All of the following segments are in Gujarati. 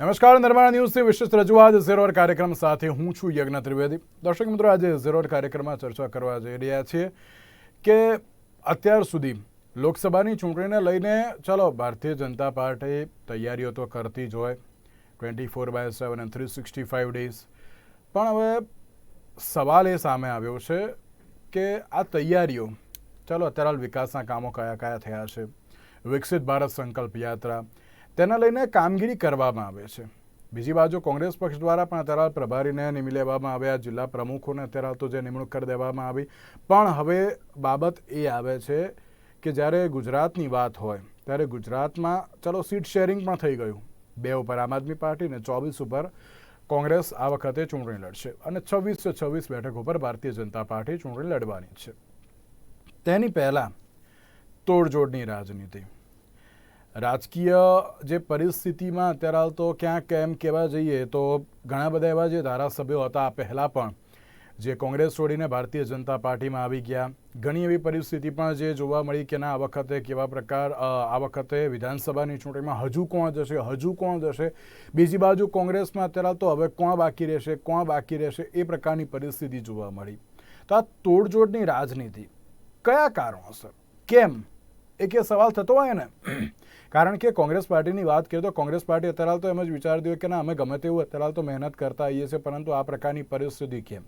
નમસ્કાર, નિર્માણ ન્યૂઝથી વિશેષ રજૂઆત. ઝેરોર કાર્યક્રમ સાથે હું છું યજ્ઞ ત્રિવેદી. દર્શક મિત્રો, આજે ઝેરોર કાર્યક્રમમાં ચર્ચા કરવા જઈ રહ્યા છીએ કે અત્યાર સુધી લોકસભાની ચૂંટણીને લઈને, ચલો, ભારતીય જનતા પાર્ટી તૈયારીઓ તો કરતી જ હોય twenty four by seven and three sixty five days પણ હવે સવાલ એ સામે આવ્યો છે કે આ તૈયારીઓ, ચાલો, અત્યારે વિકાસના કામો કયા કયા થયા છે? વિકસિત ભારત સંકલ્પ યાત્રા તેના લઈને કામગીરી કરવામાં આવે છે. બીજી બાજુ કોંગ્રેસ પક્ષ દ્વારા પણ અત્યારે પ્રભારીને નિમી લેવામાં આવ્યા. જિલ્લા પ્રમુખોને અત્યારે તો જે નિમણૂક કરી દેવામાં આવી. પણ હવે બાબત એ આવે છે કે જ્યારે ગુજરાતની વાત હોય, ત્યારે ગુજરાતમાં, ચલો, સીટ શેરિંગ પણ થઈ ગયું. બે ઉપર આમ આદમી પાર્ટી અને ચોવીસ ઉપર કોંગ્રેસ આ વખતે ચૂંટણી લડશે. અને છવ્વીસ છવ્વીસ બેઠક ઉપર ભારતીય જનતા પાર્ટી ચૂંટણી લડવાની છે. તેની પહેલાં તોડજોડની રાજનીતિ. રાજકીય જે પરિસ્થિતિમાં અત્યારે હાલ તો ક્યાંક એમ કહેવા જઈએ તો ઘણા બધા એવા જે ધારાસભ્યો હતા પહેલાં પણ, જે કોંગ્રેસ છોડીને ભારતીય જનતા પાર્ટીમાં આવી ગયા. ઘણી એવી પરિસ્થિતિ પણ જે જોવા મળી કે ના, આ વખતે કેવા પ્રકાર આ વખતે વિધાનસભાની ચૂંટણીમાં હજુ કોણ જશે, હજુ કોણ જશે? બીજી બાજુ કોંગ્રેસમાં અત્યારે તો હવે કોણ બાકી રહેશે, કોણ બાકી રહેશે એ પ્રકારની પરિસ્થિતિ જોવા મળી. તો આ તોડજોડની રાજનીતિ કયા કારણોસર? કેમ? એક એ સવાલ થતો હોય ને? કારણ કે કોંગ્રેસ પાર્ટીની વાત કરીએ તો કોંગ્રેસ પાર્ટી અત્યારે તો એમ જ વિચારતી હોય કે ના અમે ગમે તેવું અત્યારે તો મહેનત કરતા આવીએ છીએ પરંતુ આ પ્રકારની પરિસ્થિતિ કેમ?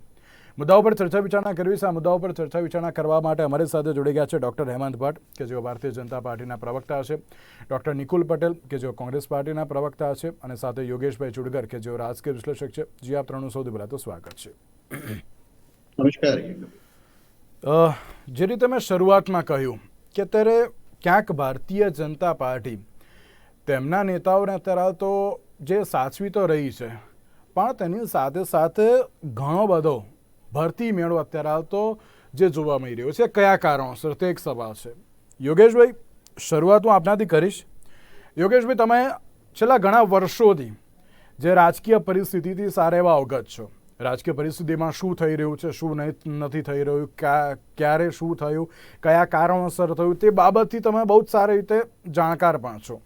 મુદ્દાઓ પર ચર્ચા વિચારણા કરવી છે. આ મુદ્દાઓ પર ચર્ચા વિચારણા કરવા માટે અમારી સાથે જોડી ગયા છે ડૉક્ટર હેમંત ભટ્ટ કે જેઓ ભારતીય જનતા પાર્ટીના પ્રવક્તા છે. ડૉક્ટર નિકુલ પટેલ કે જેઓ કોંગ્રેસ પાર્ટીના પ્રવક્તા છે. અને સાથે યોગેશભાઈ ચુડગર કે જેઓ રાજકીય વિશ્લેષક છે. જે આપ ત્રણનું સૌથી પહેલાં તો સ્વાગત છે. નમસ્કાર. અ, જે રીતે મેં શરૂઆતમાં કહ્યું કે અત્યારે ક્યાંક ભારતીય જનતા પાર્ટી. તેમના નેતાઓને અત્યારે તો જે સાચવી તો રહી છે, પણ તેની સાથે સાથે ઘણો બધો ભરતી મેળો અત્યારે આવતો જે જોવા મળી રહ્યો છે, કયા કારણોસર તે એક સવાલ છે. યોગેશભાઈ, શરૂઆત હું આપનાથી કરીશ. યોગેશભાઈ, તમે છેલ્લા ઘણા વર્ષોથી જે રાજકીય પરિસ્થિતિથી સારા એવા અવગત છો. રાજકીય પરિસ્થિતિમાં શું થઈ રહ્યું છે, શું નથી થઈ રહ્યું, ક્યાં, ક્યારે શું થયું, કયા કારણોસર થયું, તે બાબતથી તમે બહુ જ સારી રીતે જાણકાર પણ છો.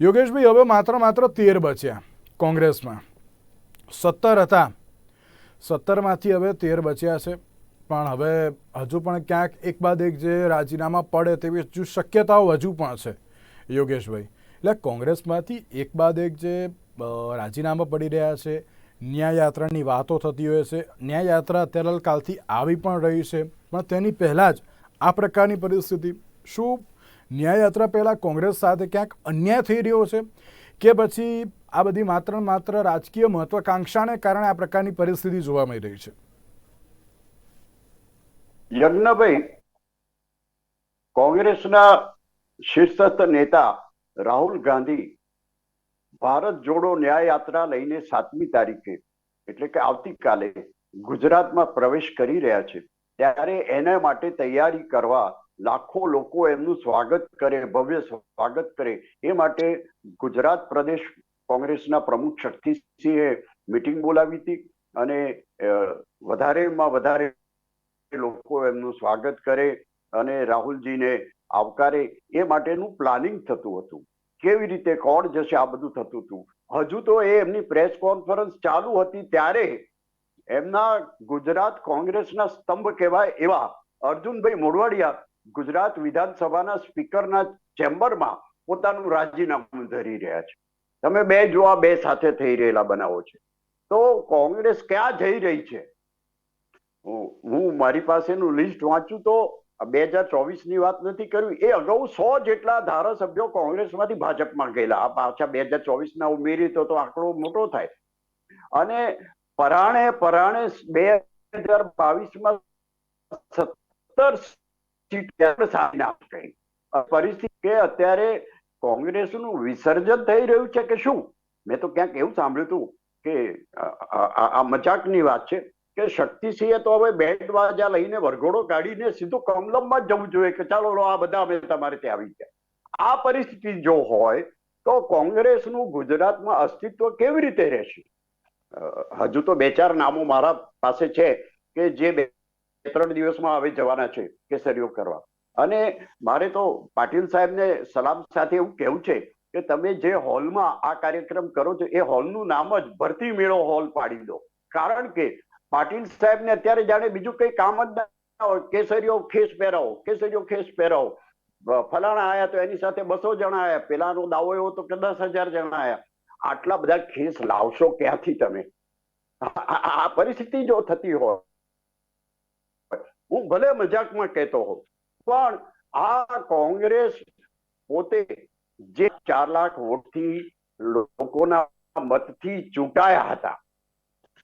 યોગેશભાઈ, હવે માત્ર માત્ર તેર બચ્યા કોંગ્રેસમાં. સત્તર હતા. સત્તરમાંથી હવે તેર બચ્યા છે. પણ હવે હજુ પણ ક્યાંક એક બાદ એક જે રાજીનામા પડે તેવી હજુ શક્યતાઓ હજુ પણ છે, યોગેશભાઈ. એટલે કોંગ્રેસમાંથી એક બાદ એક જે રાજીનામા પડી રહ્યા છે ન્યાયયાત્રાની વાતો થતી હોય છે. ન્યાયયાત્રા અત્યારે કાલથી આવી પણ રહી છે. પણ તેની પહેલાં જ આ પ્રકારની પરિસ્થિતિ. શું ન્યાયયાત્રા પહેલાં કોંગ્રેસ સાથે ક્યાંક અન્યાય થઈ રહ્યો છે? કે પછી આ બધી માત્ર માત્ર રાજકીય મહત્વાકાંક્ષાને કારણે આ પ્રકારની પરિસ્થિતિ જોવા મળી રહી છે? યજ્ઞભાઈ, કોંગ્રેસના શીર્ષસ્થ નેતા રાહુલ ગાંધી ભારત જોડો ન્યાય યાત્રા લઈને સાતમી તારીખે, એટલે કે આવતીકાલે ગુજરાતમાં પ્રવેશ કરી રહ્યા છે. ત્યારે એના માટે તૈયારી કરવા લાખો લોકો એમનું સ્વાગત કરે, ભવ્ય સ્વાગત કરે. એ માટે ગુજરાત પ્રદેશ કોંગ્રેસના પ્રમુખ શક્તિસિંહે મિટિંગ બોલાવી હતી અને વધારેમાં વધારે લોકો એમનું સ્વાગત કરે અને રાહુલજીને આવકારે. એ માટેનું પ્લાનિંગ થતું હતું. કેવી રીતે કોણ જશે? આ બધું થતું હતું. હજુ તો એ એમની પ્રેસ કોન્ફરન્સ ચાલુ હતી ત્યારે એમના ગુજરાત કોંગ્રેસના સ્તંભ કહેવાય એવા અર્જુનભાઈ મોડવાડિયા ગુજરાત વિધાનસભાના સ્પીકરના ચેમ્બરમાં પોતાનું રાજીનામું ધરી રહ્યા છે. તમે બે જોવા બે સાથે થઈ રહેલા બનાવો છે. તો કોંગ્રેસ ક્યાં જઈ રહી છે? હું મારી પાસેનું લિસ્ટ વાંચું તો બે હજાર ચોવીસની વાત નથી કરવી. એ અગાઉ સો જેટલા ધારાસભ્યો કોંગ્રેસમાંથી ભાજપમાં ગયેલા. આ પાછા બે હજાર ચોવીસ ના ઉમેરી તો આંકડો મોટો થાય. અને પરાણે પરાણે બે હજાર બાવીસમાં સત્તર પરિસ્થિતિ કે અત્યારે કોંગ્રેસનું વિસર્જન થઈ રહ્યું છે કે શું? મેં તો ક્યાંક એવું સાંભળ્યું હતું કે આ મજાકની વાત છે. કે શક્તિસિંહે તો હવે બેટ વાજા લઈને વરઘોડો કાઢીને સીધું કમલમમાં જવું જોઈએ કે ચાલો આ બધા અમે તમારે ત્યાં આવી ગયા. આ પરિસ્થિતિ જો હોય, તો કોંગ્રેસનું ગુજરાતમાં અસ્તિત્વ કેવી રીતે રહેશે? હજુ તો બે ચાર નામો મારા પાસે છે કે જે બે, ત્રણ દિવસમાં હવે જવાના છે કેસરીઓ કરવા. અને મારે તો પાટીલ સાહેબને સલામ સાથે એવું કહેવું છે કે તમે જે હોલમાં આ કાર્યક્રમ કરો છો, એ હોલનું નામ જ ભરતી મેળો હોલ પાડી દો. કારણ કે પાટીલ સાહેબને અત્યારે જાણે બીજું કઈ કામ જ ના હોય. કેસરીઓ ખેસ પહેરાવો, કેસરીઓ ખેસ પહેરાવો. ફલાણા આયા તો એની સાથે બસો જણા આયા. પેલાનો દાવો એવો તો કે દસ હજાર જણા આયા. આટલા બધા ખેસ લાવશો ક્યાંથી તમે? આ- પરિસ્થિતિ જો થતી હોય, હું ભલે મજાકમાં કહેતો હોઉં, પણ આ કોંગ્રેસ પોતે જે ચાર લાખ વોટથી લોકોના મતથી ચૂંટાયા હતા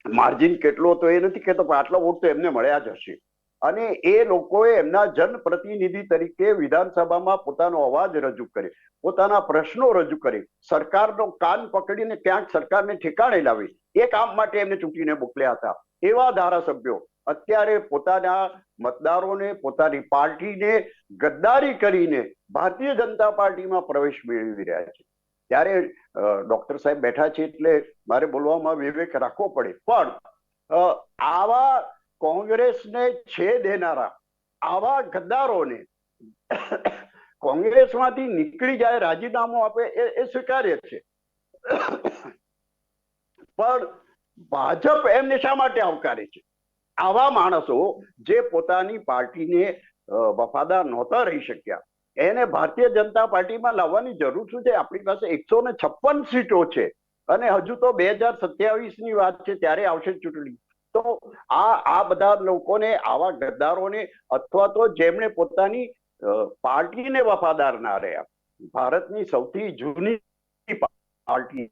માર્જિન કેટલો હતો એ નથી કહેતો, પણ આટલો વોટ તો એમને મળ્યા જ હશે. અને એ લોકોએ એમના જનપ્રતિનિધિ તરીકે વિધાનસભામાં પોતાનો અવાજ રજૂ કરે પોતાના પ્રશ્નો રજૂ કરે સરકારનો કાન પકડીને ક્યાંક સરકારને ઠેકાણે લાવે. એ કામ માટે એમને ચૂંટીને મોકલ્યા હતા. એવા ધારાસભ્યો અત્યારે પોતાના મતદારોને, પોતાની પાર્ટીને ગદ્દારી કરીને ભારતીય જનતા પાર્ટીમાં પ્રવેશ મેળવી રહ્યા છે. ત્યારે ડોક્ટર સાહેબ બેઠા છે એટલે મારે બોલવામાં વિવેક રાખવો પડે. પણ આવા કોંગ્રેસને છે દેનારા, આવા ગદ્દારોને કોંગ્રેસમાંથી નીકળી જાય, રાજીનામું આપે એ સ્વીકાર્ય છે. પણ ભાજપ એમને શા માટે આવકારે છે? આવા માણસો જે પોતાની પાર્ટીને વફાદાર નહોતા રહી શક્યા એને ભારતીય જનતા પાર્ટીમાં લાવવાની જરૂર શું છે? આપણી પાસે એકસો ને છપ્પન સીટો છે અને હજુ તો બે હજાર સત્યાવીસની વાત છે, ત્યારે આવશે ચૂંટણી. તો આ આ બધા લોકોને, આવા ગદ્દારોને અથવા તો જેમણે પોતાની પાર્ટીને વફાદાર ના રહ્યા, ભારતની સૌથી જૂની પાર્ટી,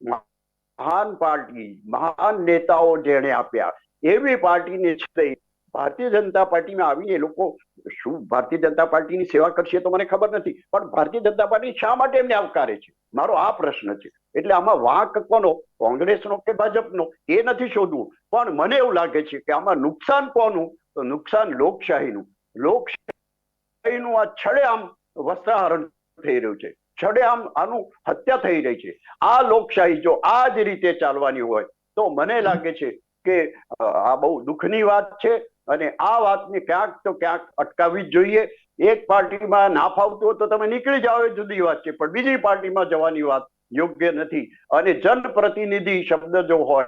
મહાન પાર્ટી, મહાન નેતાઓ જેણે આપ્યા, એવી પાર્ટીને છતાંય ભારતીય જનતા પાર્ટીમાં આવીને લોકો શું ભારતીય જનતા પાર્ટીની સેવા કરશે તો મને ખબર નથી. પણ ભારતીય જનતા પાર્ટી શા માટે એમને આવકારે છે? મારો આ પ્રશ્ન છે. એટલે આમાં વાંક કોનો કોંગ્રેસનો કે ભાજપનો, એ નથી શોધવું. પણ મને એવું લાગે છે કે આમાં નુકસાન કોનું? તો નુકસાન લોકશાહીનું. લોકશાહીનું આ છડે આમ વસ્ત્રાહરણ થઈ રહ્યું છે. છડે આમ આનું હત્યા થઈ રહી છે. આ લોકશાહી જો આ જ રીતે ચાલવાની હોય, તો મને લાગે છે કે આ બહુ દુઃખની વાત છે. અને આ વાતને ક્યાંક તો ક્યાંક અટકાવવી જ જોઈએ. એક પાર્ટીમાં ના ફાવતું હોય તો તમે નીકળી જાઓ, એ જુદી વાત છે. પણ બીજી પાર્ટીમાં જવાની વાત યોગ્ય નથી. અને જનપ્રતિનિધિ શબ્દ જો હોય,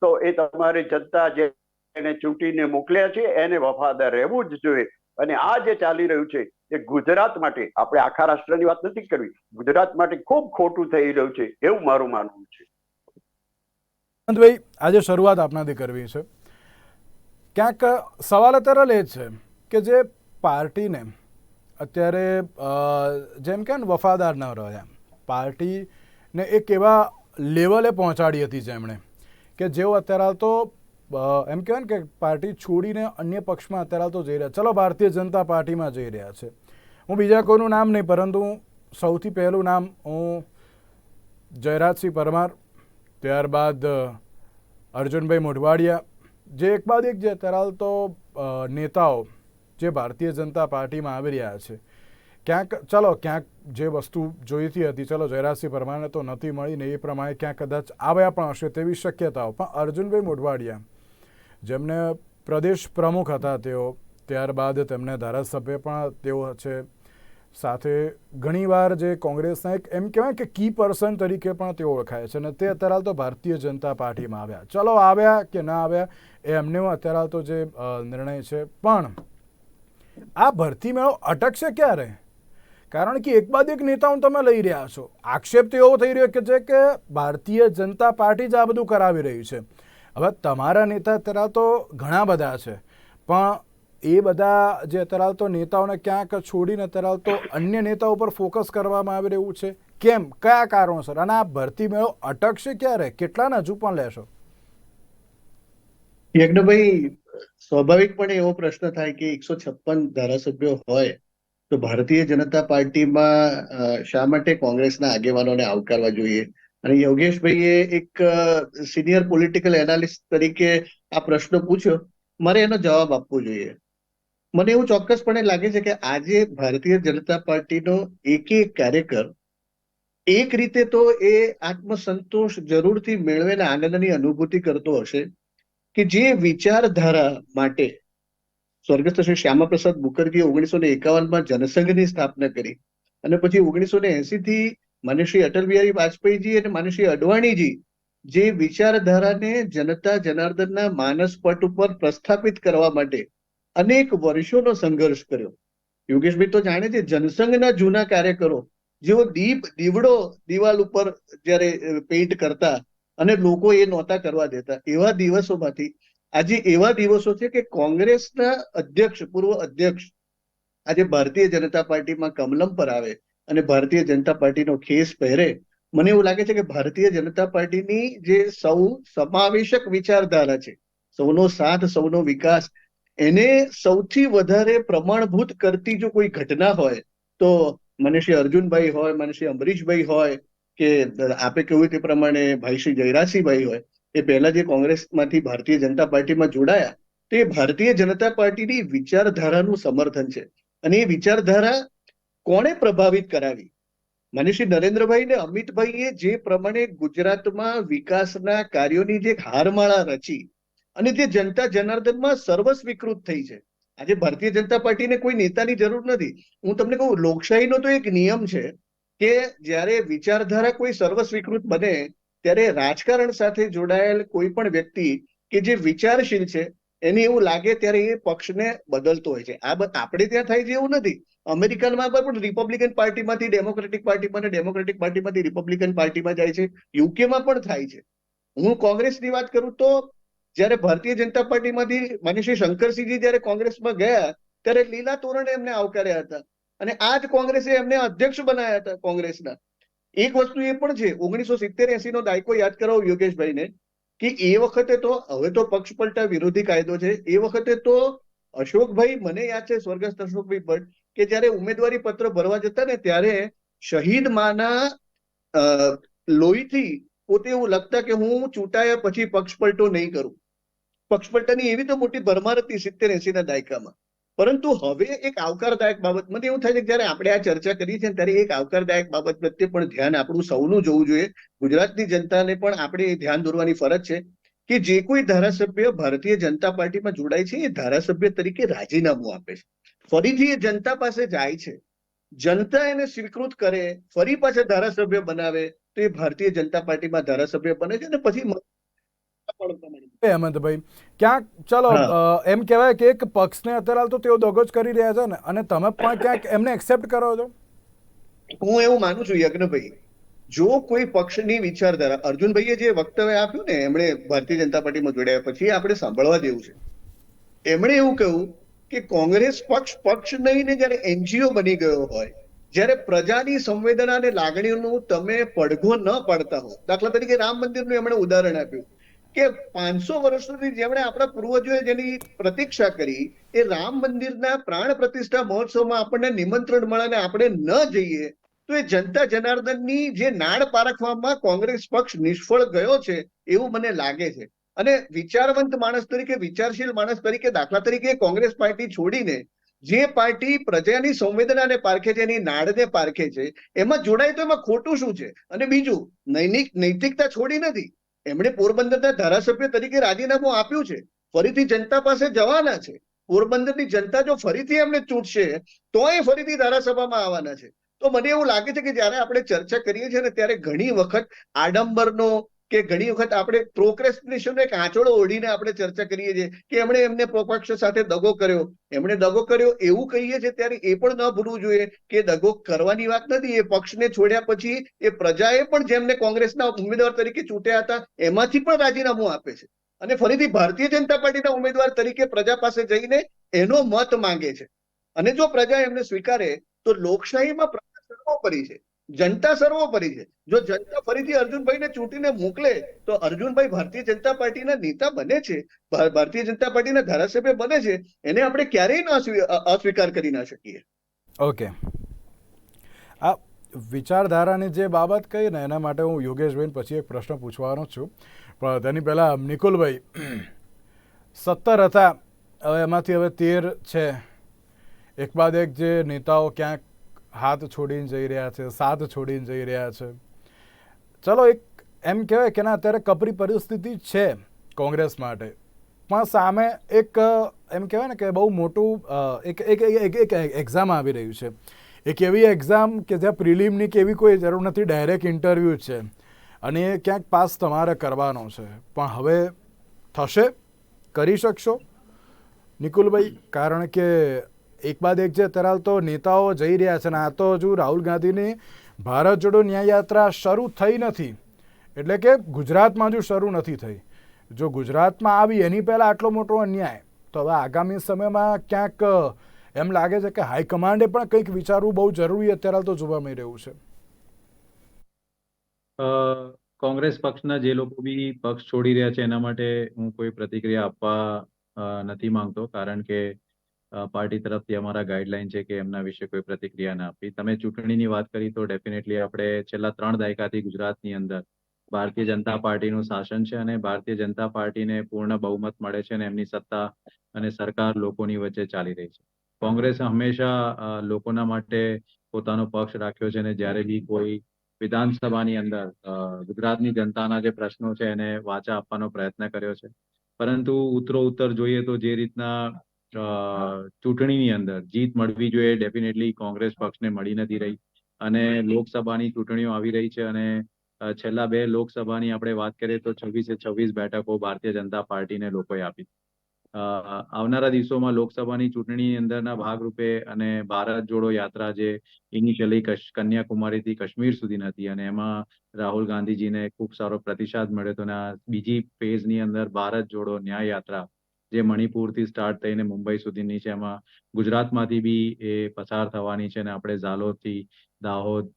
તો એ તમારે જનતા જે એને ચૂંટીને મોકલ્યા છે, એને વફાદાર રહેવું જ જોઈએ. અને આ જે ચાલી રહ્યું છે, એ ગુજરાત માટે આપણે આખા રાષ્ટ્રની વાત નથી કરવી. ગુજરાત માટે ખૂબ ખોટું થઈ રહ્યું છે, એવું મારું માનવું છે. આજે શરૂઆત આપનાથી કરવી છે. ક્યાંક સવાલ અત્યારે એ છે કે જે પાર્ટીને અત્યારે જેમ કે વફાદાર ન રહ્યા પાર્ટીને એક એવા લેવલે પહોંચાડી હતી જેમણે કે જેઓ અત્યારે તો એમ કહેવાય ને કે પાર્ટી છોડીને અન્ય પક્ષમાં અત્યારે તો જઈ રહ્યા ચલો, ભારતીય જનતા પાર્ટીમાં જઈ રહ્યા છે. હું બીજા કોઈનું નામ નહીં, પરંતુ સૌથી પહેલું નામ હું જયરાજસિંહ પરમાર, ત્યારબાદ અર્જુનભાઈ મોઢવાડિયા જે એક બાદ એક જે અત્યારે હાલ તો નેતાઓ જે ભારતીય જનતા પાર્ટીમાં આવી રહ્યા છે, ક્યાંક, ચલો, ક્યાંક જે વસ્તુ જોઈતી હતી, ચલો, જયરાજસિંહ પરમારને તો નથી મળી ને એ પ્રમાણે ક્યાંક કદાચ આવ્યા પણ હશે તેવી શક્યતાઓ. પણ અર્જુનભાઈ મોઢવાડિયા, જેમને પ્રદેશ પ્રમુખ હતા તેઓ, ત્યારબાદ તેમને ધારાસભ્ય પણ તેઓ છે સાથે ઘણીવાર જે કોંગ્રેસના એક એમ કહેવાય કે કી પર્સન તરીકે પણ તેઓ ઓળખાય છે અને તે અત્યારે હાલ તો ભારતીય જનતા પાર્ટીમાં આવ્યા. ચલો આવ્યા કે ના આવ્યા એ એમને અત્યારે હાલ તો જે નિર્ણય છે. પણ આ ભરતી મેળો અટકશે ક્યારે? કારણ કે એક બાદ એક નેતાઓ તમે લઈ રહ્યા છો. આક્ષેપ તો એવો થઈ રહ્યો કે છે કે ભારતીય જનતા પાર્ટી જ આ બધું કરાવી રહ્યું છે. હવે તમારા નેતા અત્યારે તો ઘણા બધા છે. પણ એ બધા જે અત્યારે નેતાઓને ક્યાંક છોડીને અત્યારે અન્ય નેતાઓ પર ફોકસ કરવામાં આવી રહ્યું છે. કેમ? કયા કારણોસર? અને આ ભરતી મેળો અટકશે ક્યારે? કેટલાને હજુ પણ લેશો? યજ્ઞભાઈ સ્વાભાવિકપણે એવો પ્રશ્ન થાય કે એકસો છપ્પન ધારાસભ્યો હોય તો ભારતીય જનતા પાર્ટીમાં શા માટે કોંગ્રેસના આગેવાનોને આવકારવા જોઈએ? અને યોગેશભાઈએ એક સિનિયર પોલિટિકલ એનાલિસ્ટ તરીકે આ પ્રશ્ન પૂછ્યો. મારે એનો જવાબ આપવો જોઈએ. મને એવું ચોક્કસપણે લાગે છે કે આજે ભારતીય જનતા પાર્ટીનો એક એક કાર્યકર એક રીતે તો એ આત્મસંતોષ જરૂરથી મેળવેલા આનંદની અનુભૂતિ કરતો હશે કે જે વિચારધારા માટે સ્વર્ગસ્થ શ્રી શ્યામાપ્રસાદ મુખર્જીએ ઓગણીસો ને એકાવનમાં જનસંઘની સ્થાપના કરી અને પછી ઓગણીસો ને એસી થી માન્ય શ્રી અટલ બિહારી વાજપેયીજી અને માન્ય શ્રી અડવાણીજી જે વિચારધારાને જનતા જનાર્દનના માનસ પટ ઉપર પ્રસ્થાપિત કરવા માટે અનેક વર્ષોનો સંઘર્ષ કર્યો. યોગેશભાઈ તો જાણે છે, જનસંઘના જૂના કાર્યકરો જેઓ દીપ, દીવડો દિવાલ ઉપર જ્યારે પેઇન્ટ કરતા અને લોકો એ નહોતા કરવા દેતા, એવા દિવસોમાંથી, આજે એવા દિવસો છે કે કોંગ્રેસના અધ્યક્ષ, પૂર્વ અધ્યક્ષ આજે ભારતીય જનતા પાર્ટીમાં કમલમ પર આવે અને ભારતીય જનતા પાર્ટીનો ખેસ પહેરે. મને એવું લાગે છે કે ભારતીય જનતા પાર્ટીની જે સૌ સમાવેશક વિચારધારા છે, સૌનો સાથ, સૌનો વિકાસ એને સૌથી વધારે પ્રમાણભૂત કરતી જો કોઈ ઘટના હોય, તો મને શ્રી અર્જુનભાઈ હોય, મને શ્રી અમરીશભાઈ હોય, કે આપે કહ્યું તે પ્રમાણે ભાઈ શ્રી જયરાસિંહભાઈ હોય, એ પહેલા જે કોંગ્રેસમાંથી ભારતીય જનતા પાર્ટીમાં જોડાયા, તે ભારતીય જનતા પાર્ટીની વિચારધારાનું સમર્થન છે. અને એ વિચારધારા કોણે પ્રભાવિત કરાવી? મને શ્રી નરેન્દ્રભાઈ ને અમિતભાઈએ જે પ્રમાણે ગુજરાતમાં વિકાસના કાર્યોની જે હારમાળા રચી અને તે જનતા જનાર્દનમાં સર્વસ્વીકૃત થઈ છે. આજે ભારતીય જનતા પાર્ટીને કોઈ નેતાની જરૂર નથી. હું તમને કહું, લોકશાહીનો તો એક નિયમ છે કે જ્યારે વિચારધારા કોઈ સર્વસ્વીકૃત બને, ત્યારે રાજકારણ સાથે જોડાયેલ કોઈ પણ વ્યક્તિ કે જે વિચારશીલ છે, એને એવું લાગે ત્યારે એ પક્ષને બદલતો હોય છે. આ આપણે ત્યાં થાય છે એવું નથી. અમેરિકનમાં પણ રિપબ્લિકન પાર્ટીમાંથી, ડેમોક્રેટિક પાર્ટીમાં અને ડેમોક્રેટિક પાર્ટીમાંથી રિપબ્લિકન પાર્ટીમાં જાય છે. યુકેમાં પણ થાય છે. હું કોંગ્રેસની વાત કરું તો જ્યારે ભારતીય જનતા પાર્ટીમાંથી શ્રી શંકરસિંહજી જ્યારે કોંગ્રેસમાં ગયા, ત્યારે લીલા તોરણે એમને આવકાર્યા હતા. અને આ જ કોંગ્રેસે એમને અધ્યક્ષ બનાવ્યા હતા કોંગ્રેસના. એક વસ્તુ એ પણ છે, ઓગણીસો સિત્તેર એસી નો દાયકો યાદ કરાવો યોગેશભાઈને, કે એ વખતે તો, હવે તો પક્ષ પલટા વિરોધી કાયદો છે, એ વખતે તો અશોકભાઈ, મને યાદ છે સ્વર્ગસ્થ અશોકભાઈ ભટ્ટ, કે જ્યારે ઉમેદવારી પત્ર ભરવા જતા ને ત્યારે શહીદ માના લોહીથી પોતે એવું લખતા કે હું ચૂંટાયા પછી પક્ષપલટો નહીં કરું. પક્ષપલટાની એવી તો મોટી ભરમાર હતી સિત્તેર એસી ના દાયકામાં. પરંતુ હવે એક આવકારદાયક બાબત, મને એવું થાય છે જયારે આપણે આ ચર્ચા કરી છે ત્યારે એક આવકારદાયક બાબત પ્રત્યે પણ ધ્યાન આપણું સૌનું જોવું જોઈએ. ગુજરાતની જનતાને પણ આપણે ધ્યાન દોરવાની ફરજ છે કે જે કોઈ ધારાસભ્ય ભારતીય જનતા પાર્ટીમાં જોડાય છે એ ધારાસભ્ય તરીકે રાજીનામું આપે છે. ફરીથી એ જનતા પાસે જાય છે. જનતા એને સ્વીકૃત કરે, ફરી પાછા ધારાસભ્ય બનાવે તો એ ભારતીય જનતા પાર્ટીમાં ધારાસભ્ય બને છે અને પછી હેમંતભાઈ ક્યાંક ચલો એમ કહેવાય કે એક પક્ષને અત્યારે હાલ તો તેઓ દગો જ કરી રહ્યા છે ને અને તમે પણ ક્યાંક એમને એક્સેપ્ટ કરો છો? હું એવું માનું છું યજ્ઞભાઈ જો કોઈ પક્ષની વિચારધારા અર્જુનભાઈએ જે વક્તવ્ય આપ્યું ને એમણે ભારતીય જનતા પાર્ટીમાં જોડાયા પછી આપણે સાંભળવા જેવું છે. એમણે એવું કહ્યું કે કોંગ્રેસ પક્ષ પક્ષ નહીં ને જ્યારે એનજીઓ બની ગયો હોય જ્યારે પ્રજાની સંવેદના અને લાગણીઓનું તમે પડઘો ન પાડતા હો. દાખલા તરીકે રામ મંદિરનું એમણે ઉદાહરણ આપ્યું. કે પાંચસો વર્ષ સુધી જેમણે આપણા પૂર્વજોએ જેની પ્રતીક્ષા કરી, એ રામ મંદિરના પ્રાણ પ્રતિષ્ઠા મહોત્સવમાં આપણને નિમંત્રણ મળે આપણે ન જઈએ, તો એ જનતા જનાર્દનની જે નાડ પારખવામાં કોંગ્રેસ પક્ષ નિષ્ફળ ગયો છે એવું મને લાગે છે. અને વિચારવંત માણસ તરીકે, વિચારશીલ માણસ તરીકે, દાખલા તરીકે કોંગ્રેસ પાર્ટી છોડીને જે પાર્ટી પ્રજાની સંવેદનાને પારખે છે, એની નાડને પારખે છે, એમાં જોડાય તો એમાં ખોટું શું છે? અને બીજું નૈનિક નૈતિકતા છોડી નથી. એમણે પોરબંદરના ધારાસભ્ય તરીકે રાજીનામું આપ્યું છે. ફરીથી જનતા પાસે જવાના છે. પોરબંદરની જનતા જો ફરીથી એમને ચૂંટશે તો એ ફરીથી ધારાસભામાં આવવાના છે. તો મને એવું લાગે છે કે જ્યારે આપણે ચર્ચા કરીએ છીએ ને ત્યારે ઘણી વખત આડંબરનો કે ઘણી વખત આપણે પ્રોક્રેસ્ટિનેશનનો એક આંચળો ઓઢીને આપણે ચર્ચા કરીએ છીએ કે એમણે એમને પક્ષ સાથે દગો કર્યો. એમણે દગો કર્યો એવું કહીએ છીએ ત્યારે એ પણ ન ભૂલવું જોઈએ કે દગો કરવાની વાત નથી. એ પક્ષને છોડ્યા પછી એ પ્રજાએ પણ જેમને કોંગ્રેસના ઉમેદવાર તરીકે ચૂંટ્યા હતા, એમાંથી પણ રાજીનામું આપે છે. અને ફરીથી ભારતીય જનતા પાર્ટીના ઉમેદવાર તરીકે પ્રજા પાસે જઈને એનો મત માંગે છે. અને જો પ્રજા એમને સ્વીકારે, તો લોકશાહીમાં પ્રજા સર્વોપરી છે. જનતા સર્વોપરી છે. જો જનતા ફરીથી અર્જુનભાઈને ચૂંટીને મોકલે, તો અર્જુનભાઈ ભારતીય જનતા પાર્ટીના નેતા બને છે. ભારતીય જનતા પાર્ટીના ધારાસભ્ય બને છે. એને આપણે ક્યારેય ન અસ્વીકાર કરી ના શકીએ. ઓકે. આ વિચારધારાની જે બાબત કહી ને, એના માટે હું યોગેશભાઈને પછી એક પ્રશ્ન પૂછવાનો છું. પણ તેની પહેલાં નિકુલભાઈ સત્તર હતા હવે એમાંથી હવે તેર છે. એક બાદ એક જે નેતાઓ ક્યાંક હાથ છોડીને જઈ રહ્યા છે, સાથ છોડીને જઈ રહ્યા છે. ચલો એક એમ કહેવાય કે ના, અત્યારે કપરી પરિસ્થિતિ છે કોંગ્રેસ માટે. પણ સામે એક એમ કહેવાય ને કે બહુ મોટું એક એક એક એક એક્ઝામ આવી રહ્યું છે. એક એવી એક્ઝામ કે જ્યાં પ્રિલિમની કે એવી કોઈ જરૂર નથી ડાયરેક્ટ ઇન્ટરવ્યૂ છે. અને એ ક્યાંક પાસ તમારે કરવાનો છે. પણ હવે થશે, કરી શકશો. નિકુલભાઈ, કારણ કે એક બાદ એક જે તો નેતાઓ જઈ રહ્યા છે અને આ તો હજુ રાહુલ ગાંધીની ભારત જોડો ન્યાય યાત્રા શરૂ થઈ નથી. એટલે કે ગુજરાતમાં હજુ શરૂ નથી થઈ. જો ગુજરાતમાં આવી એની પહેલાં આટલો મોટો અન્યાય, તો હવે આગામી સમયમાં ક્યાંક એમ લાગે છે કે હાઈકમાન્ડે પણ કંઈક વિચારવું બહુ જરૂરી અત્યારે તો જોવા મળી રહ્યું છે. કોંગ્રેસ પક્ષના જે લોકો બી પક્ષ છોડી રહ્યા છે, એના માટે હું કોઈ પ્રતિક્રિયા આપવા નથી માંગતો. કારણ કે પાર્ટી તરફથી અમારા ગાઈડલાઈન છે કે એમના વિશે કોઈ પ્રતિક્રિયા ના આપવી. તમે ચૂંટણીની વાત કરી તો ડેફિનેટલી આપણે છેલ્લા ત્રણ દાયકાથી ગુજરાતની અંદર ભારતીય જનતા પાર્ટીનું શાસન છે અને ભારતીય જનતા પાર્ટીને પૂર્ણ બહુમત મળે છે અને એમની સત્તા અને સરકાર લોકોની વચ્ચે ચાલી રહી છે. કોંગ્રેસ હંમેશા લોકોના માટે પોતાનો પક્ષ રાખ્યો છે અને જ્યારે બી કોઈ વિધાનસભાની અંદર ગુજરાતની જનતાના જે પ્રશ્નો છે એને વાચા આપવાનો પ્રયત્ન કર્યો છે. પરંતુ ઉત્તરો ઉત્તર જોઈએ તો જે રીતના ચૂંટણીની અંદર. જીત મળવી જોઈએ. ડેફિનેટલી કોંગ્રેસ પક્ષને મળી નથી રહી. અને લોકસભાની ચૂંટણીઓ આવી રહી છે અને છેલ્લા બે લોકસભાની આપણે વાત કરીએ તો છવ્વીસે છવ્વીસ બેઠકો ભારતીય જનતા પાર્ટીને લોકોએ આપી. આવનારા દિવસોમાં લોકસભાની ચૂંટણીની અંદરના ભાગરૂપે અને ભારત જોડો યાત્રા જે ઇનિશિયલી કન્યાકુમારીથી કાશ્મીર સુધી હતી અને એમાં રાહુલ ગાંધીજીને ખૂબ સારો પ્રતિસાદ મળ્યો હતો અને બીજી ફેઝની અંદર ભારત જોડો ન્યાય યાત્રા જે મણિપુરથી સ્ટાર્ટ થઈને મુંબઈ સુધીની છે, એમાં ગુજરાતમાંથી બી એ પસાર થવાની છે અને આપણે ઝાલોદથી દાહોદ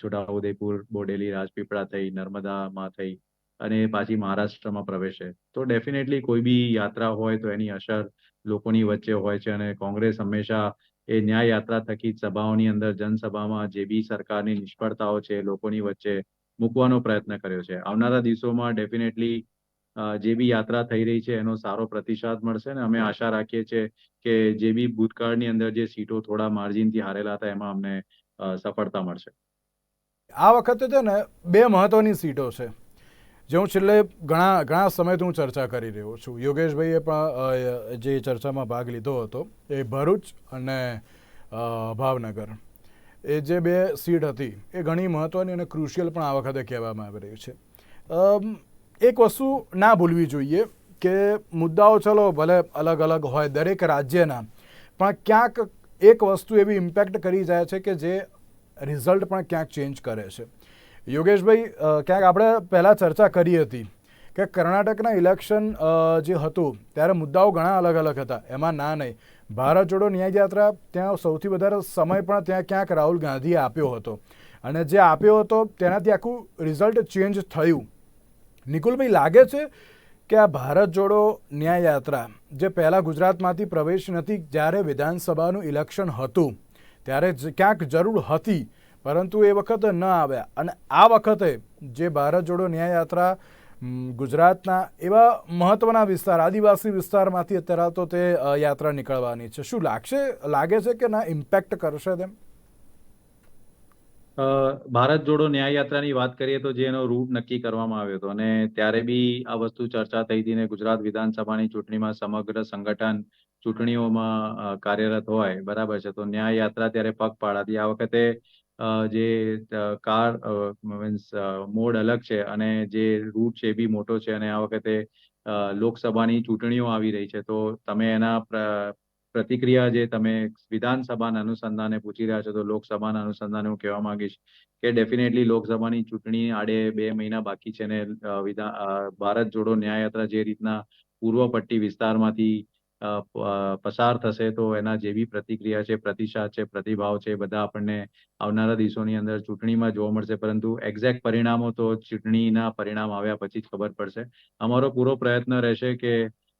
છોટાઉદેપુર, બોડેલી, રાજપીપળા થઈ, નર્મદામાં થઈ અને પાછી મહારાષ્ટ્રમાં પ્રવેશે તો ડેફિનેટલી કોઈ બી યાત્રા હોય તો એની અસર લોકોની વચ્ચે હોય છે અને કોંગ્રેસ હંમેશા એ ન્યાય યાત્રા થકી સભાઓની અંદર, જનસભામાં જે બી સરકારની નિષ્ફળતાઓ છે લોકોની વચ્ચે મૂકવાનો પ્રયત્ન કર્યો છે. આવનારા દિવસોમાં ડેફિનેટલી જે બી યાત્રા થઈ રહી છે, એનો સારો પ્રતિસાદ મળશે અને અમે આશા રાખીએ છીએ કે જે બી ભૂતકાળની અંદર જે સીટો થોડા માર્જિનથી હારેલા હતા, એમાં અમને સફળતા મળશે. આ વખતે છે ને બે મહત્વની સીટો છે. જે હું છેલ્લે ઘણા ઘણા સમયથી હું ચર્ચા કરી રહ્યો છું. યોગેશભાઈએ પણ જે ચર્ચામાં ભાગ લીધો હતો, એ ભરૂચ અને ભાવનગર. એ જે બે સીટ હતી, એ ઘણી મહત્વની અને ક્રુશિયલ પણ આ વખતે કહેવામાં આવી રહ્યું છે. એક વસ્તુ ના ભૂલવી જોઈએ કે મુદ્દાઓ ચલો ભલે અલગ અલગ હોય દરેક રાજ્યના, પણ ક્યાંક એક વસ્તુ એવી ઇમ્પેક્ટ કરી જાય છે કે જે રિઝલ્ટ પણ ક્યાંક ચેન્જ કરે છે. યોગેશભાઈ ક્યાંક આપણે પહેલાં ચર્ચા કરી હતી કે કર્ણાટકના ઇલેક્શન જે હતું, ત્યારે મુદ્દાઓ ઘણા અલગ અલગ હતા. એમાં ના નહીં. ભારત જોડો ન્યાયયાત્રા ત્યાં સૌથી વધારે સમય પણ ત્યાં ક્યાંક રાહુલ ગાંધીએ આપ્યો હતો. અને જે આપ્યો હતો, તેનાથી આખું રિઝલ્ટ ચેન્જ થયું. નિકુલભાઈ, લાગે છે કે આ ભારત જોડો ન્યાય યાત્રા જે પહેલાં ગુજરાતમાંથી પ્રવેશ નથી, જ્યારે વિધાનસભાનું ઇલેક્શન હતું, ત્યારે ક્યાંક જરૂર હતી, પરંતુ એ વખતે ન આવ્યા. અને આ વખતે જે ભારત જોડો ન્યાય યાત્રા ગુજરાતના એવા મહત્વના વિસ્તાર, આદિવાસી વિસ્તારમાંથી અત્યારે તો તે યાત્રા નીકળવાની છે. શું લાગશે, લાગે છે કે ના ઇમ્પેક્ટ કરશે તેમ? ભારત જોડો ન્યાય યાત્રાની વાત કરીએ તો જે એનો રૂટ નક્કી કરવામાં આવ્યો હતો અને ત્યારે બી આ વસ્તુ ચર્ચા થઈ હતી ને ગુજરાત વિધાનસભાની ચૂંટણીમાં સમગ્ર સંગઠન ચૂંટણીઓમાં કાર્યરત હોય, બરાબર છે. તો ન્યાય યાત્રા ત્યારે પગ પાડાતી. આ વખતે જે કાર મીન્સ મોડ અલગ છે અને જે રૂટ છે એ બી મોટો છે અને આ વખતે લોકસભાની ચૂંટણીઓ આવી રહી છે. તો તમે એના પ્રતિક્રિયા જે તમે વિધાનસભાના અનુસંધાને પૂછી રહ્યા છો, તો લોકસભાના અનુસંધાને હું કહેવા માંગીશ કે ડેફિનેટલી લોકસભાની ચૂંટણી આડે બે મહિના બાકી છે ને ભારત જોડો ન્યાય યાત્રા જે રીતના પૂર્વ પટ્ટી વિસ્તારમાંથી પસાર થશે, તો એના જેવી પ્રતિક્રિયા છે, પ્રતિસાદ છે, પ્રતિભાવ છે, બધા આપણને આવનારા દિવસોની અંદર ચૂંટણીમાં જોવા મળશે. પરંતુ એક્ઝેક્ટ પરિણામો તો ચૂંટણીના પરિણામ આવ્યા પછી જ ખબર પડશે. અમારો પૂરો પ્રયત્ન રહેશે કે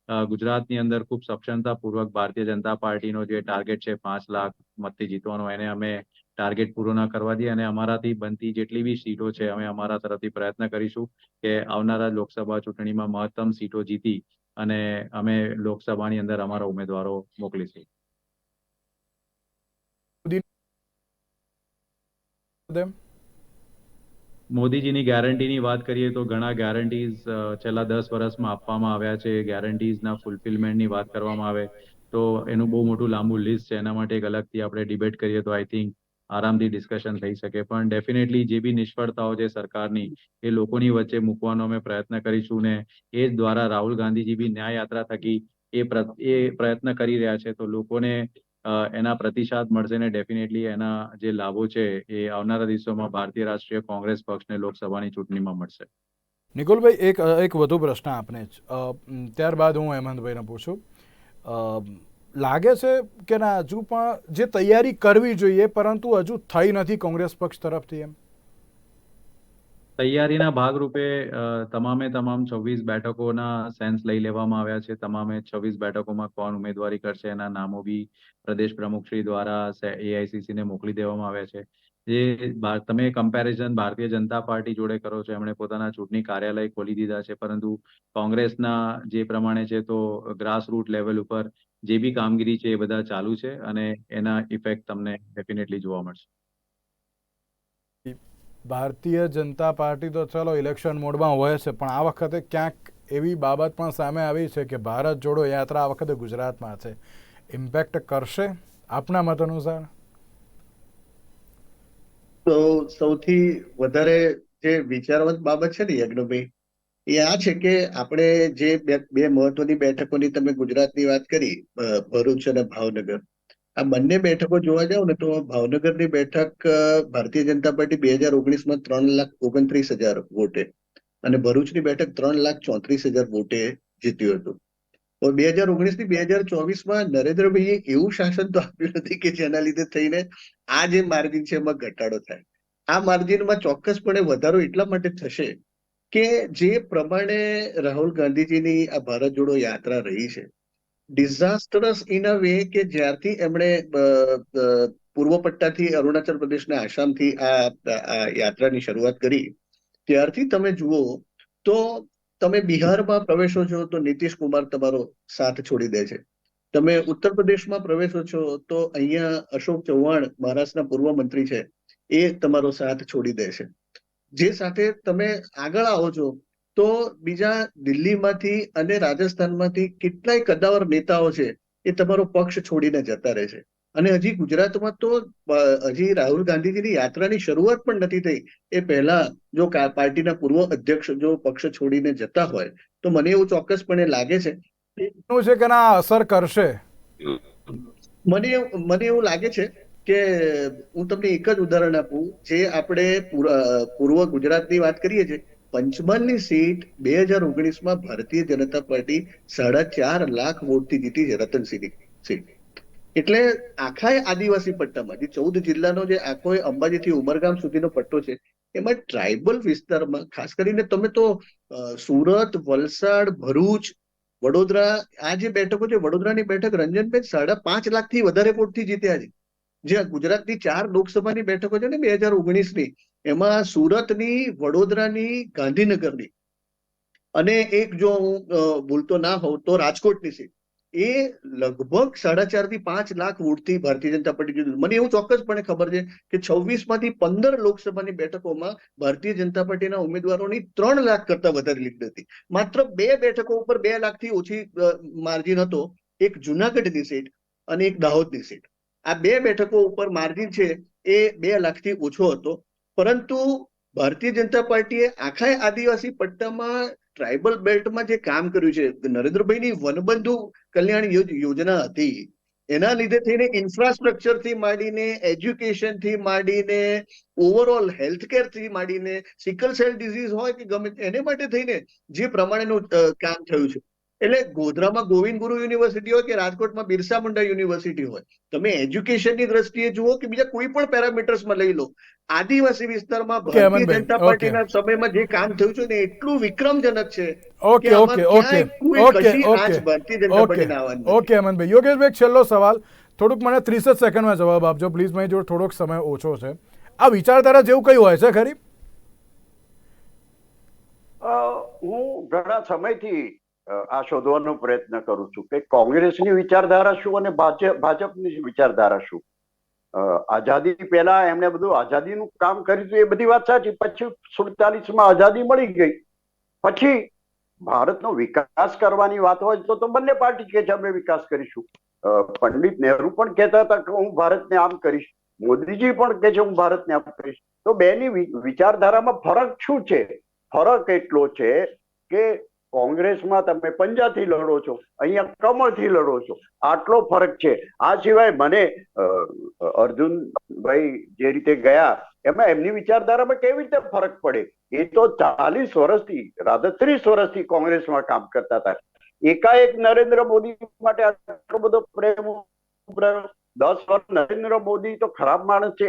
ગુજરાતની અંદર ખૂબ સક્ષમતાપૂર્વક ભારતીય જનતા પાર્ટીનો જે ટાર્ગેટ છે, પાંચ લાખ મતથી જીતવાનો, એને અમે ટાર્ગેટ પૂરો ના કરવા દઈએ અને અમારાથી બનતી જેટલી બી સીટો છે, અમે અમારા તરફથી પ્રયત્ન કરીશું કે આવનારા લોકસભા ચૂંટણીમાં મહત્તમ સીટો જીતી અને અમે લોકસભાની અંદર અમારા ઉમેદવારો મોકલીશું. તેમ મોદીજીની ગેરંટીની વાત કરીએ તો ઘણા ગેરંટીઝ છેલ્લા દસ વર્ષમાં આપવામાં આવ્યા છે. ગેરંટીઝના ફૂલફિલમેન્ટની વાત કરવામાં આવે તો એનું બહુ મોટું લાંબુ લિસ્ટ છે. એના માટે એક અલગથી આપણે ડિબેટ કરીએ તો આઈ થિંક આરામથી ડિસ્કશન થઈ શકે. પણ ડેફિનેટલી જે બી નિષ્ફળતાઓ છે સરકારની, એ લોકોની વચ્ચે મૂકવાનો અમે પ્રયત્ન કરીશું ને એ જ દ્વારા રાહુલ ગાંધીજી બી ન્યાય યાત્રા થકી એ એ પ્રયત્ન કરી રહ્યા છે. તો લોકોને એના પ્રતિસાદ મળશે ને ડેફિનેટલી એના જે લાભો છે એ આવનારા દિવસોમાં ભારતીય રાષ્ટ્રીય કોંગ્રેસ પક્ષને લોકસભાની ચૂંટણીમાં મળશે. નિકુલભાઈ, એક એક વધુ પ્રશ્ન આપને ત્યારબાદ હું હેમંતભાઈને પૂછું. લાગે છે કે ના, હજુ પણ જે તૈયારી કરવી જોઈએ, પરંતુ હજુ થઈ નથી કોંગ્રેસ પક્ષ તરફથી એમ? તૈયારીના ભાગરૂપે તમામે તમામ છવ્વીસ બેઠકોના સેન્સ લઈ લેવામાં આવ્યા છે. તમામે છવ્વીસ બેઠકોમાં કોણ ઉમેદવારી કરશે એના નામો બી પ્રદેશ પ્રમુખશ્રી દ્વારા એઆઈસીસી મોકલી દેવામાં આવ્યા છે. જે તમે કમ્પેરિઝન ભારતીય જનતા પાર્ટી જોડે કરો છો, એમણે પોતાના ચૂંટણી કાર્યાલય ખોલી દીધા છે. પરંતુ કોંગ્રેસના જે પ્રમાણે છે તો ગ્રાસ રૂટ લેવલ ઉપર જે બી કામગીરી છે એ બધા ચાલુ છે અને એના ઇફેક્ટ તમને ડેફિનેટલી જોવા મળશે. ભારતીય જનતા પાર્ટી તો ચલો ઇલેક્શન મોડમાં હોય છે, પણ આ વખતે ક્યાંક એવી બાબત પણ સામે આવી છે કે ભારત જોડો યાત્રા આ વખતે ગુજરાતમાં છે. ઇમ્પેક્ટ કરશે આપના મત અનુસાર? તો સૌથી વધારે જે વિચારવંત બાબત છે ને યજ્ઞભાઈ એ આ છે કે આપણે જે બે મહત્વની બેઠકોની તમે ગુજરાતની વાત કરી ભરૂચ અને ભાવનગર. આ બંને બેઠકો જોવા જાવ ને તો ભાવનગરની બેઠક ભારતીય જનતા પાર્ટી બે હજાર ઓગણીસમાં ત્રણ લાખ ઓગણત્રીસ હજાર વોટે અને ભરૂચની બેઠક ત્રણ લાખ ચોત્રીસ હજાર વોટે જીત્યું હતું. બે હજાર ઓગણીસથી બે હજાર ચોવીસમાં નરેન્દ્રભાઈએ એવું શાસન તો આપ્યું નથી કે જેના લીધે થઈને આ જે માર્જિન છે એમાં ઘટાડો થાય. આ માર્જિનમાં ચોક્કસપણે વધારો એટલા માટે થશે કે જે પ્રમાણે રાહુલ ગાંધીજીની આ ભારત જોડો યાત્રા રહી છે ડિઝાસ્ટરસ ઇન અ વે કે જ્યારથી એમણે પૂર્વ પટ્ટાથી અરુણાચલ પ્રદેશના આસામથી આ યાત્રાની શરૂઆત કરી, ત્યારથી તમે જુઓ તો તમે બિહારમાં પ્રવેશો છો તો નીતિશ કુમાર તમારો સાથ છોડી દે છે. તમે ઉત્તર પ્રદેશમાં પ્રવેશો છો તો અહીંયા અશોક ચૌહાણ મહારાષ્ટ્રના પૂર્વ મંત્રી છે એ તમારો સાથ છોડી દે છે. જે સાથે તમે આગળ આવો છો તો બીજા દિલ્હીમાંથી અને રાજસ્થાનમાંથી કેટલાય કદાવર નેતાઓ છે એ તમારો પક્ષ છોડીને જતા રહે છે. અને હજી ગુજરાતમાં તો હજી રાહુલ ગાંધીજીની યાત્રાની શરૂઆત પણ નથી થઈ. એ પહેલા જો પાર્ટીના પૂર્વ અધ્યક્ષ જો પક્ષ છોડીને જતા હોય તો મને એવું ચોક્કસપણે લાગે છે છે કે ના અસર કરશે. મને એવું- મને એવું લાગે છે કે હું તમને એક જ ઉદાહરણ આપું. જે આપણે પૂર- પૂર્વ ગુજરાતની વાત કરીએ છીએ પંચમહાલની સીટ બે હજાર ઓગણીસમાં ભારતીય જનતા પાર્ટી સાડા ચાર લાખ વોટથી જીતી છે રતનસિંહની સીટ. એટલે આખા આદિવાસી પટ્ટામાં, જે ચૌદ જિલ્લાનો જે આખો અંબાજીથી ઉમરગામ સુધીનો પટ્ટો છે, એમાં ટ્રાઇબલ વિસ્તારમાં, ખાસ કરીને તમે તો સુરત, વલસાડ, ભરૂચ, વડોદરા, આ જે બેઠકો છે, વડોદરાની બેઠક રંજનબેન સાડા પાંચ લાખથી વધારે વોટથી જીત્યા છે. જે ગુજરાતની ચાર લોકસભાની બેઠકો છે ને બે હજાર ઓગણીસની એમાં સુરતની વડોદરાની ગાંધીનગરની અને એક જો હું અ, ભૂલતો ના હોઉં તો રાજકોટની સીટ એ લગભગ સાડા ચારથી પાંચ લાખ વોટથી ભારતીય જનતા પાર્ટી જીતી મને એવું ચોક્કસપણે ખબર છે કે છવ્વીસમાંથી પંદર લોકસભાની બેઠકોમાં ભારતીય જનતા પાર્ટીના ઉમેદવારોની ત્રણ લાખ કરતા વધારે લીડ હતી. માત્ર બે બેઠકો ઉપર બે લાખથી ઓછી માર્જિન હતો. એક જુનાગઢની સીટ અને એક દાહોદની સીટ. આ બે બેઠકો ઉપર માર્જિન છે એ બે લાખથી ઓછો હતો. પરંતુ ભારતીય જનતા પાર્ટીએ આખા આદિવાસી પટ્ટામાં ટ્રાઇબલ બેલ્ટમાં જે કામ કર્યું છે, નરેન્દ્રભાઈની વનબંધુ કલ્યાણ યોજ- યોજના હતી, એના લીધે થઈને ઇન્ફ્રાસ્ટ્રક્ચરથી માંડીને એજ્યુકેશનથી માંડીને ઓવરઓલ હેલ્થ કેરથી માંડીને સિકલ સેલ ડિઝીઝ હોય કે ગમે એને માટે થઈને જે પ્રમાણેનું કામ થયું છે. એટલે ગોધરામાં ગોવિંદ ગુરુ યુનિવર્સિટી હોય કે રાજકોટમાં બિરસા મુંડા યુનિવર્સિટી હોય તમે એજ્યુકેશનની દ્રષ્ટિએ જુઓ કે બીજા કોઈ પણ પેરામીટર્સમાં લઈ લો આદિવાસી વિસ્તારમાં ભારતીય અમનભાઈ, જનતા પાર્ટીના સમયમાં જે કામ થયું છે ને એટલું વિક્રમજનક છે okay okay okay okay okay okay Amanbhai. Yogeshbhai છેલ્લો સવાલ. થોડુંક મને ત્રીસ જ સેકન્ડમાં જવાબ આપજો. પ્લીઝ મારી જોડે થોડોક સમય ઓછો છે. આ વિચારધારા જેવું કયું હોય છે ખરી? અ, હું ઘણા સમયથી આ શોધવાનો પ્રયત્ન કરું છું કે કોંગ્રેસની વિચારધારા શું અને ભાજપની વિચારધારા શું? આઝાદી પહેલા એમણે બધું આઝાદીનું કામ કર્યું હતું એ બધી વાત સાચી, પછી સુડતાલીસમાં આઝાદી મળી ગઈ. પછી ભારતનો વિકાસ કરવાની વાત હોય તો તો બંને પાર્ટી કે છે, અમે વિકાસ કરીશું. પંડિત નહેરુ પણ કહેતા હતા કે હું ભારતને આમ કરીશ. મોદીજી પણ કે છે, હું ભારતને કરીશ. તો બેની વિચારધારામાં ફરક શું છે? ફરક એટલો છે કે કોંગ્રેસમાં તમે પંજાથી લડો છો, અહીંયા કમળથી લડો છો. આટલો ફરક છે. આ સિવાય મને અર્જુનભાઈ જે રીતે ગયા, એમાં એમની વિચારધારામાં કેવી રીતે ફરક પડે? એ તો ચાલીસ વર્ષથી રાધા ત્રીસ વર્ષથી કોંગ્રેસમાં કામ કરતા હતા. એકાએક નરેન્દ્ર મોદી માટે આટલો બધો પ્રેમ. દસ વર્ષ નરેન્દ્ર મોદી તો ખરાબ માણસ છે.